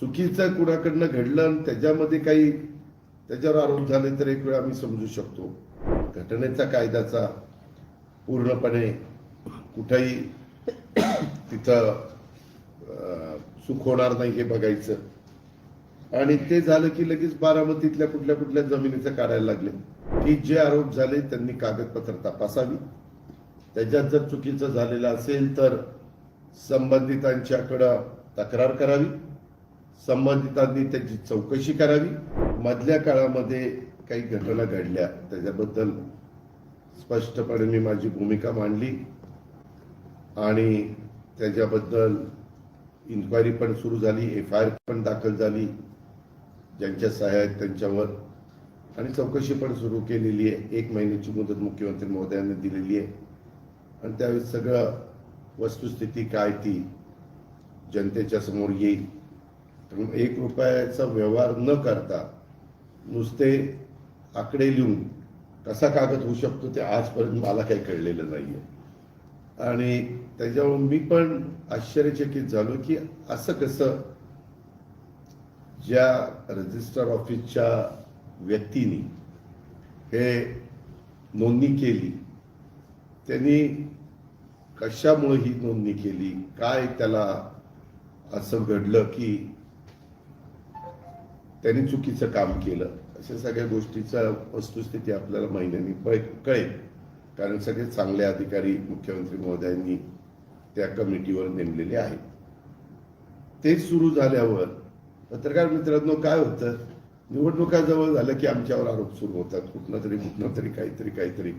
चुकीचं कुणाकडनं घडलं आणि त्याच्यामध्ये काही त्याच्यावर आरोप झाले तर एक वेळ आम्ही समजू शकतो. घटनेचा कायद्याचा पूर्णपणे कुठंही तिथं सुख होणार नाही हे बघायचं. आणि ते झालं की लगेच बारामतीतल्या कुठल्या कुठल्या जमिनीचं काढायला लागले. की जे आरोप झाले त्यांनी कागदपत्र तपासावी. त्याच्यात जर चुकीचं झालेलं असेल तर संबंधितांच्याकडं तक्रार करावी. संबंधितांनी त्याची चौकशी करावी. मधल्या काळामध्ये काही घटना घडल्या त्याच्याबद्दल स्पष्टपणे मी माझी भूमिका मांडली आणि त्याच्याबद्दल इन्क्वायरी पण सुरू झाली एफ आय आर पण दाखल झाली ज्यांच्या सहाय्यात त्यांच्यावर आणि चौकशी पण सुरू केलेली आहे. एक महिन्याची मुदत मुख्यमंत्री महोदयांनी दिलेली आहे. आणि त्यावेळेस सगळं वस्तुस्थिती काय ती जनतेच्या समोर येईल. एक रुपयाचा व्यवहार न करता नुसते आकडे लिहून कसा कागद होऊ शकतो ते आजपर्यंत मला काही कळलेलं नाही आहे आणि त्याच्यावर मी पण आश्चर्यचकित झालो की असं कसं ज्या रजिस्टर ऑफिसच्या व्यक्तीने हे नोंदणी केली त्यांनी कशामुळे ही नोंदणी केली काय त्याला असं घडलं की त्यांनी चुकीचं काम केलं. अशा सगळ्या गोष्टीचा वस्तुस्थिती आपल्याला महिन्यांनी कळेल. कारण सगळे चांगले अधिकारी मुख्यमंत्री महोदयांनी त्या कमिटीवर नेमलेले आहेत. ते सुरू झाल्यावर पत्रकार मित्रांनो काय होतं? निवडणुका जवळ झालं की आमच्यावर आरोप सुरू होतात. कुठनं तरी कुठनं तरी काहीतरी काहीतरी.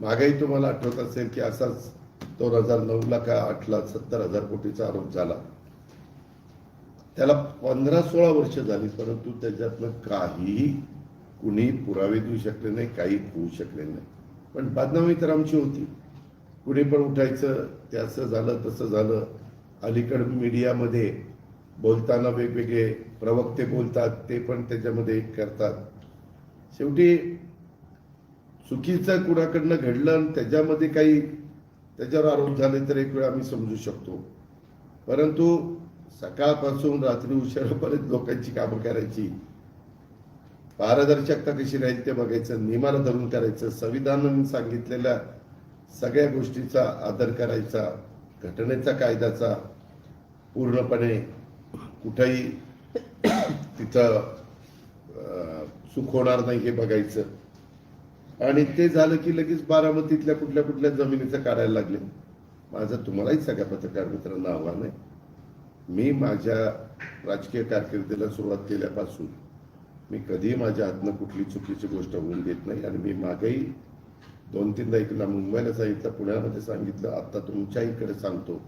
मागाही तुम्हाला आठवत असेल की असाच दोन हजार नऊला का आठला सत्तर हजार कोटीचा आरोप झाला. त्याला पंधरा सोळा वर्ष झाली परंतु त्याच्यातनं काहीही कुणी पुरावे देऊ शकले नाही काही होऊ शकले नाही. पण बदनामी तर आमची होती. कुणी पण उठायचं त्याचं असं झालं तसं झालं. अलीकड मीडियामध्ये बोलताना वेगवेगळे प्रवक्ते बोलतात ते पण त्याच्यामध्ये करतात. शेवटी चुकीचं कुणाकडनं घडलं आणि त्याच्यामध्ये काही त्याच्यावर आरोप झाले तर एक वेळ आम्ही समजू शकतो. परंतु सकाळपासून रात्री उशिरापर्यंत लोकांची कामं करायची. पारदर्शकता कशी राहील ते बघायचं नियमाला धरून करायचं संविधानाने सांगितलेल्या सगळ्या गोष्टीचा आदर करायचा घटनेचा कायद्याचा. पूर्णपणे कुठंही तिथं सुख चूक होणार नाही हे बघायचं. आणि ते झालं की लगेच बारामतीतल्या कुठल्या कुठल्या जमिनीचं काढायला लागले. माझं तुम्हालाही सगळ्या पत्रकार मित्रांना आव्हान आहे. मी माझ्या राजकीय कारकिर्दीला सुरुवात केल्यापासून मी कधीही माझ्या हातनं कुठली चुकीची गोष्ट होऊन देत नाही आणि मी मागेही दोन तीनदा इकडला मुंबईला सांगितलं पुण्यामध्ये सांगितलं. आता तुमच्या इकडे सांगतो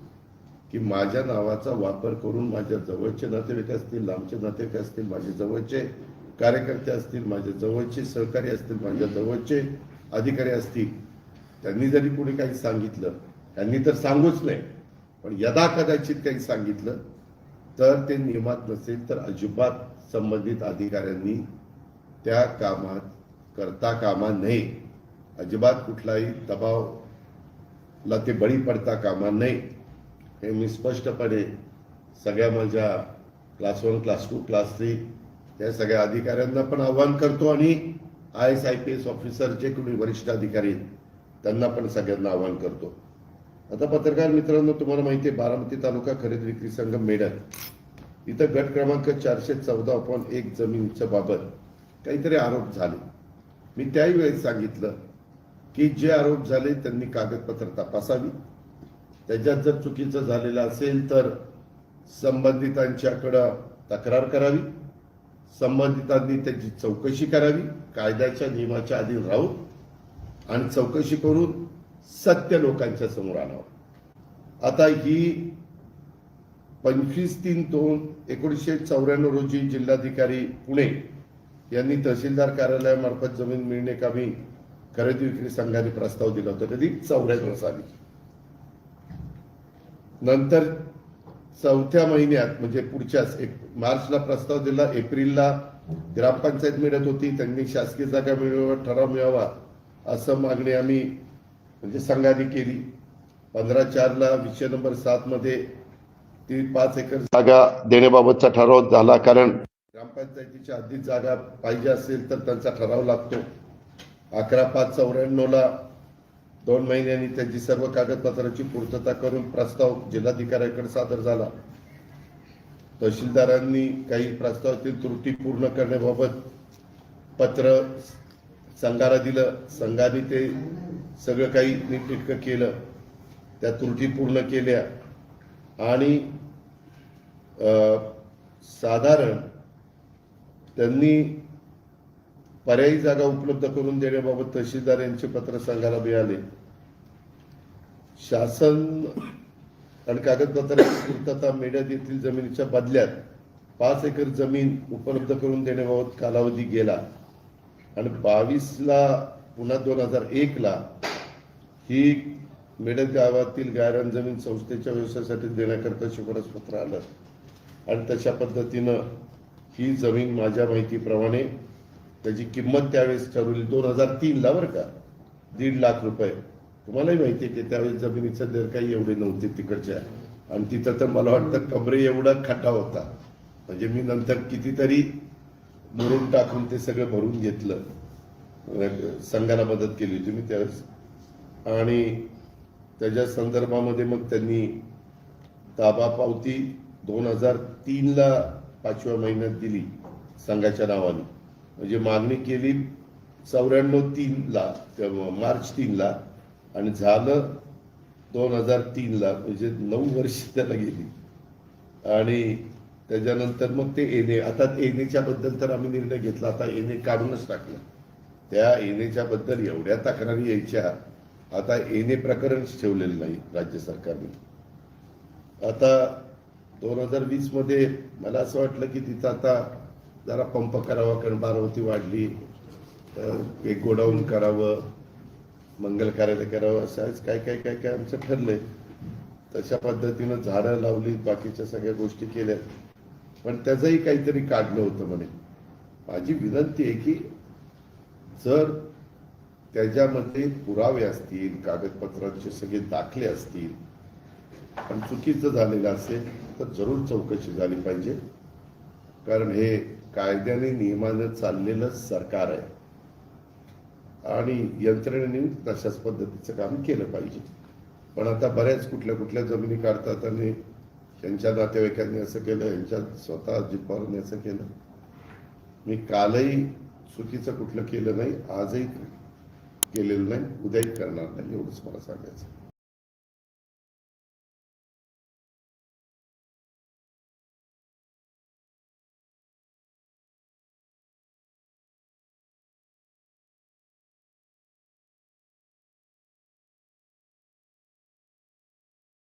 की माझ्या नावाचा वापर करून माझ्या जवळचे नातेवाईक असतील लांबचे नातेवाईक असतील माझे जवळचे कार्यकर्ते असतील माझे जवळचे सहकारी असतील माझ्या जवळचे अधिकारी असतील त्यांनी जरी कोणी काही सांगितलं त्यांनी तर सांगूच नाही पण यदा कदाचित काही सांगितलं तर ते नियमात नसेल तर अजिबात संबंधित अधिकाऱ्यांनी त्या कामात करता कामा नये. अजिबात कुठलाही दबावला ते बळी पडता कामा नये. हे मी स्पष्टपणे सगळ्या माझ्या class one class two class three या सगळ्या अधिकाऱ्यांना पण आव्हान करतो आणि I S I P S officer जे कोणी वरिष्ठ अधिकारी आहेत, त्यांना पण सगळ्यांना आव्हान करतो. आता पत्रकार मित्रांनो तुम्हाला माहिती आहे बारामती तालुका खरेदी विक्री संघ मेडल इथं गट क्रमांक चारशे चौदा पॉईंट एक जमिनीच्या बाबत काहीतरी आरोप झाले. मी त्याही वेळेस सांगितलं की जे आरोप झाले त्यांनी कागदपत्र तपासावी. त्याच्यात जर चुकीचं झालेलं असेल तर संबंधितांच्याकडं तक्रार करावी. संबंधितांनी त्याची चौकशी करावी. कायद्याच्या नियमाच्या अधीन राहून आणि चौकशी करून सत्य लोकांच्या समोर आणावं. आता ही पंचवीस तीन दोन एकोणीसशे चौऱ्याण्णव रोजी जिल्हाधिकारी पुणे यांनी तहसीलदार कार्यालयामार्फत जमीन मिळणे कामी खरेदी विक्री संघाने प्रस्ताव दिला होता. कधी चौऱ्याण्णव साली नंतर चौथ्या महिन्यात म्हणजे पुढच्याच एक मार्चला प्रस्ताव दिला एप्रिलला ग्रामपंचायत मिळत होती त्यांनी शासकीय जागा मिळवा ठराव मिळावा असं मागणी आम्ही म्हणजे संघाने केली पंधरा चारला विषय नंबर सात मध्ये ती पाच एकर जागा देण्याबाबतचा ठराव झाला. कारण ग्रामपंचायतीच्या आधी जागा पाहिजे असेल तर त्यांचा ठराव लागतो. अकरा पाच चौऱ्याण्णवला दोन महिन्यांनी त्यांची सर्व कागदपत्राची पूर्तता करून प्रस्ताव जिल्हाधिकाऱ्याकडे सादर झाला. तहसीलदारांनी काही प्रस्तावातील त्रुटी पूर्ण करण्याबाबत पत्र संघाला दिलं. संघाने ते सगळं काही नीटनेटकं केलं त्या त्रुटी पूर्ण केल्या. आणि साधारण त्यांनी पर्यायी जागा उपलब्ध करून देण्याबाबत तहसीलदार यांचे पत्र संघाला मिळाले. शासन आणि कागदपत्राची पूर्तता मेढ्यात येथील जमिनीच्या बदल्यात पाच एकर जमीन उपलब्ध करून देण्याबाबत कालावधी गेला. आणि बावीसला पुन्हा दोन हजार एकला ही मेडक गावातील गायरान जमीन संस्थेच्या व्यवसायासाठी देण्याकरता शिफारस पत्र आलं. आणि तशा पद्धतीनं ही जमीन माझ्या माहितीप्रमाणे त्याची किंमत त्यावेळेस ठरवली. दोन हजार तीनला बरं का. दीड लाख रुपये. तुम्हालाही माहिती आहे की त्यावेळेस जमिनीचा दर काही एवढे नव्हते तिकडच्या. आणि तिथं तर मला वाटतं कमरे एवढा खड्डा होता. म्हणजे मी नंतर कितीतरी भरून टाकून ते सगळं भरून घेतलं. संघाला मदत केली होती मी त्यावेळेस. आणि त्याच्या संदर्भामध्ये मग त्यांनी ताबा पावती दोन हजार तीनला पाचव्या महिन्यात दिली संघाच्या नावाने. म्हणजे मागणी केली चौऱ्याण्णव तीनला मार्च तीनला आणि झालं दोन हजार तीनला म्हणजे नऊ वर्ष त्याला गेली. आणि त्याच्यानंतर मग ते एने आता एनेच्या बद्दल तर आम्ही निर्णय घेतला आता एने काढूनच टाकला. त्या एनेच्या बद्दल एवढ्या तक्रारी यायच्या आता एने प्रकरणच ठेवलेलं नाही राज्य सरकारने. आता दोन हजार वीसमध्ये मला असं वाटलं की तिथं आता जरा पंप करावा कारण बारावती वाढली एक गोडाऊन करावं मंगल कार्यालय करावं असं काय काय काय काय आमचं ठरलंय. तशा पद्धतीनं झाडं लावली बाकीच्या सगळ्या गोष्टी केल्या. पण त्याचंही काहीतरी काढलं होतं म्हणे. माझी विनंती आहे की जर त्याच्यामध्ये पुरावे असतील कागदपत्रांचे सगळे दाखले असतील पण चुकीचं झालेलं असेल तर जरूर चौकशी झाली पाहिजे. कारण हे कायद्याने नियमानं चाललेलं सरकार आहे. आणि यंत्रणेने तशाच पद्धतीचं काम केलं पाहिजे. पण आता बऱ्याच कुठल्या कुठल्या जमिनी काढतात आणि यांच्या नातेवाईकांनी असं केलं यांच्या स्वतः अजित असं केलं. मी कालही चुकीचं कुठलं केलं नाही आजही केलेलं नाही उद्याही करणार नाही एवढंच मला सांगायचं